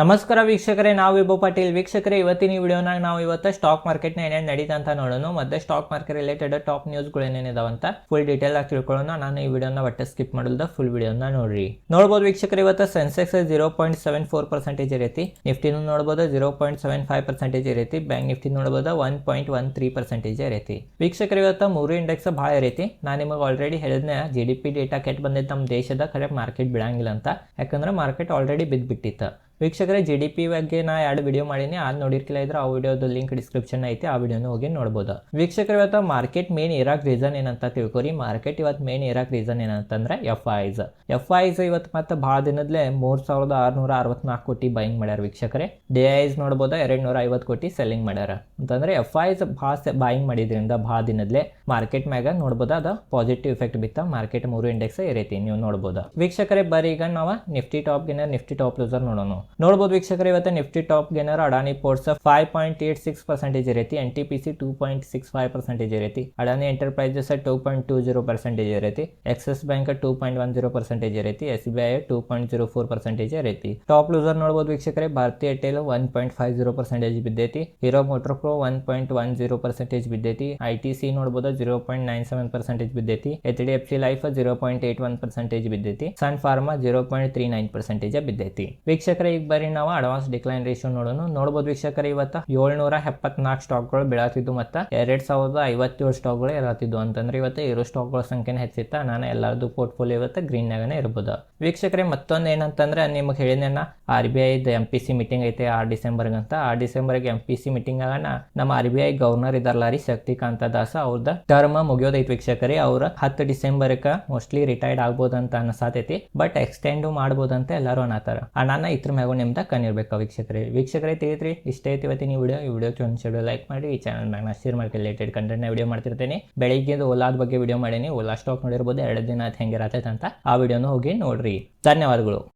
ನಮಸ್ಕಾರ ವೀಕ್ಷಕರೇ, ನಾವು ವಿಭು ಪಾಟೀಲ್. ವೀಕ್ಷಕರೇ, ಇವತ್ತಿನ ಈ ವಿಡಿಯೋನಾಗ ನಾವು ಇವತ್ತು ಸ್ಟಾಕ್ ಮಾರ್ಕೆಟ್ನ ಏನೇನು ನಡೀತಾ ಅಂತ ನೋಡೋಣ. ಮತ್ತೆ ಸ್ಟಾಕ್ ಮಾರ್ಕೆಟ್ ರಿಲೇಟೆಡ್ ಟಾಪ್ ನ್ಯೂಸ್ಗಳು ಏನೇನಿದಾವಂತ ಫುಲ್ ಡೀಟೇಲ್ ಆಗಿ ತಿಳ್ಕೊಳ್ಳೋಣ. ನಾನು ಈ ವಿಡಿಯೋನ ಒಟ್ಟೆ ಸ್ಕಿಪ್ ಮಾಡಲ್ದ ಫುಲ್ ವಿಡಿಯೋನ ನೋಡ್ರಿ. ನೋಡ್ಬೋದು ವೀಕ್ಷಕರ, ಇವತ್ತು Sensex zero point seven four percentage ಇರೈತಿ. ನಿಫ್ಟಿನೂ ನೋಡ್ಬೋದು zero point seven five percentage ಇರೈತಿ. Bank Nifty ನೋಡ್ಬೋದು one point one three percentage ಇರೈತಿ. ವೀಕ್ಷಕರ, ಇವತ್ತು ಮೂರು ಇಂಡೆಕ್ಸ್ ಭಾಳ ಇರೈತಿ. ನಾನು ನಿಮಗೆ ಆಲ್ರೆಡಿ ಹೇಳಿದ್ನ ಜಿ ಡಿ ಪಿ ಡೇಟಾ ಕೆಟ್ಟ ಬಂದಿದ್ದು ನಮ್ಮ ದೇಶದ ಕರೆಕ್ಟ್ ಮಾರ್ಕೆಟ್ ಬಿಡಂಗಿಲ್ಲ ಅಂತ. ಯಾಕಂದ್ರೆ ಮಾರ್ಕೆಟ್ ಆಲ್ರೆಡಿ ಬಿದ್ದುಬಿಟ್ಟಿತ್ತು ವೀಕ್ಷಕರೇ ಜಿ ಡಿ ಪಿ ಬಗ್ಗೆ ನಾ ಎರಡು ವಿಡಿಯೋ ಮಾಡೀನಿ. ಅದು ನೋಡಿರ್ಕಿಲ್ಲ ಇದ್ರೆ ಆ ವಿಡಿಯೋದ ಲಿಂಕ್ ಡಿಸ್ಕ್ರಿಪ್ಷನ್ ಐತಿ, ಆ ವಿಡಿಯೋನು ಹೋಗಿ ನೋಡ್ಬೋದು. ವೀಕ್ಷಕರು, ಇವತ್ತು ಮಾರ್ಕೆಟ್ ಮೇನ್ ಇರಾಕ್ ರೀಸನ್ ಏನಂತ ತಿಳ್ಕೊರಿ. ಮಾರ್ಕೆಟ್ ಇವತ್ತು ಮೇನ್ ಇರಾಕ್ ರೀಸನ್ ಏನಂತಂದ್ರೆ ಎಫ್ ಐಸ್ ಎಫ್ ಐಸ್ ಇವತ್ತು ಮತ್ತೆ ಭಾಳ ದಿನದಲ್ಲೇ ಮೂರು ಸಾವಿರದ ಆರುನೂರ ಅರವತ್ನಾಲ್ಕು ಕೋಟಿ ಬೈಂಗ್ ಮಾಡ್ಯಾರ ವೀಕ್ಷಕರೇ. ಡಿ ಐಸ್ ನೋಡ್ಬೋದು ಎರಡು ನೂರ ಐವತ್ತು ಕೋಟಿ ಸೆಲ್ಲಿಂಗ್ ಮಾಡ್ಯಾರ. ಅಂತಂದ್ರೆ ಎಫ್ ಐಸ್ ಭಾಳ ಬಾಯಿಂಗ್ ಮಾಡಿದ್ರಿಂದ ಭಾಳ ದಿನದಲ್ಲೇ ಮಾರ್ಕೆಟ್ ಮ್ಯಾಗ ನೋಡ್ಬೋದು, ಅದು ಪಾಸಿಟಿವ್ ಇಫೆಕ್ಟ್ ಬಿತ್ತ ಮಾರ್ಕೆಟ್ ಮೂರು ಇಂಡೆಕ್ಸ್ ಇರೈತಿ, ನೀವು ನೋಡ್ಬೋದು. ವೀಕ್ಷಕರೇ ಬರೀ ಈಗ ನಾವು ನಿಫ್ಟಿ ಟಾಪ್ ಗಿನ ನಿಫ್ಟಿ ಟಾಪ್ ಲೂಸರ್ ನೋಡೋಣ ನೋಡ್ಬೋದು ವೀಕ್ಷಕರೇ, ಇವತ್ತು Nifty top gainer Adani Ports five point eight six percentage ಇರೈತಿ N T P C two point six five percentage ಇರೈತಿ Adani Enterprises two point two zero percentage ಇರೈತಿ Axis Bank two point one zero percentage ಇರೈತಿ S B I two point zero four percentage ಇರೈತಿ. Top loser ನೋಡಬಹುದು ವೀಕ್ಷಕರೇ Bharti Airtel one point five zero percentage ಬಿದ್ದೈತಿ Hero Motor pro one point one zero percentage ಬಿದ್ದೈತಿ I T C ನೋಡ್ಬೋದು zero point nine seven percentage ಬಿದ್ದೈತಿ H D F C Life zero point eight one percentage ಬಿದ್ದೈತಿ Sun Pharma zero point three nine percentage ಬಿದ್ದೈತಿ. ವೀಕ್ಷಕರೇ ಈಗ ಬರೀ ನಾವು advance decline ratio ನೋಡೋಣ ನೋಡ್ಬೋದು ವೀಕ್ಷಕರ, ಇವತ್ತ ಏಳ್ನೂರ ಎಪ್ಪತ್ನಾಲ್ಕು ಸ್ಟಾಕ್ಗಳು ಬೀಳತ್ತಿದ್ದು ಮತ್ತು ಎರಡ್ ಸಾವಿರದ ಐವತ್ತೇಳು ಸ್ಟಾಕ್ಗಳು ಇರತ್ತಿದ್ದು. ಅಂತಂದ್ರೆ ಇವತ್ತು ಇರೋ ಸ್ಟಾಕ್ಗಳ ಸಂಖ್ಯೆನ ಹೆಚ್ಚಿತ್ತ, ನಾನು ಎಲ್ಲರದ್ದು ಪೋರ್ಟ್ಫೋಲಿಯೋ ಇವತ್ತು ಗ್ರೀನ್ನಾಗನೇ ಇರ್ಬೋದು. ವೀಕ್ಷಕರೇ, ಮತ್ತೊಂದು ಏನಂತಂದ್ರೆ ನಿಮಗೆ ಹೇಳಿದ್ನ ಆರ್ ಬಿ ಐದು ಎಂ ಪಿ ಸಿ ಮೀಟಿಂಗ್ ಐತೆ ಆರ್ ಡಿಸೆಂಬರ್ಗೆ ಅಂತ ಆರ್ ಡಿಸೆಂಬರ್ಗೆ ಎಂ ಪಿ ಸಿ ಮೀಟಿಂಗ್ ಆಗಣ. ನಮ್ಮ ಆರ್ ಬಿ ಐ ಗವರ್ನರ್ ಇದಾರಲ್ಲ ರೀ ಶಕ್ತಿಕಾಂತ ದಾಸ, ಅವ್ರದ ಟರ್ಮ್ ಮುಗಿಯೋದೈತಿ ವೀಕ್ಷಕರೇ. ಅವ್ರ ಹತ್ತು ಡಿಸೆಂಬರ್ಗೆ ಮೋಸ್ಟ್ಲಿ ರಿಟೈರ್ಡ್ ಆಗ್ಬೋದು ಅಂತ ಅನ್ಸಾತೈತಿ ಬಟ್ ಎಕ್ಸ್ಟೆಂಡು ಮಾಡ್ಬೋದಂತ ಎಲ್ಲರೂ ಅನ್ನತಾರ ನಾನು ಇದ್ರ ಮ್ಯಾಗು ತಕ್ಕ ಕಣ್ಣಿರ್ಬೇಕು ವೀಕ್ಷಕರೇ. ವೀಕ್ಷಕರೇ, ತಿಳಿದ್ರಿ, ಇಷ್ಟೇ ಐತಿ ಇವತ್ತಿನ ವಿಡಿಯೋ. ಈ ವಿಡಿಯೋ ಚೊಂದು ಲೈಕ್ ಮಾಡಿ, ಈ ಚಾನಲ್ ಮ್ಯಾಗ ನಾ ಶೇರ್ ಮಾಡಿ ರಿಲೇಟೆಡ್ ಕಂಟೆಂಟ್ನ ವಿಡಿಯೋ ಮಾಡ್ತಿರ್ತೀನಿ. ಬೆಳಿಗ್ಗೆ ಓಲಾದ ಬಗ್ಗೆ ವಿಡಿಯೋ ಮಾಡೀನಿ. ಓಲಾ ಸ್ಟಾಕ್ ನೋಡಿರ್ಬೋದು. ಎರಡು ದಿನ ಅದು ಹೆಂಗಿರತ್ತೆ ಅಂತ ಆ ವಿಡಿಯೋನು ಹೋಗಿ ನೋಡ್ರಿ. ಧನ್ಯವಾದಗಳು.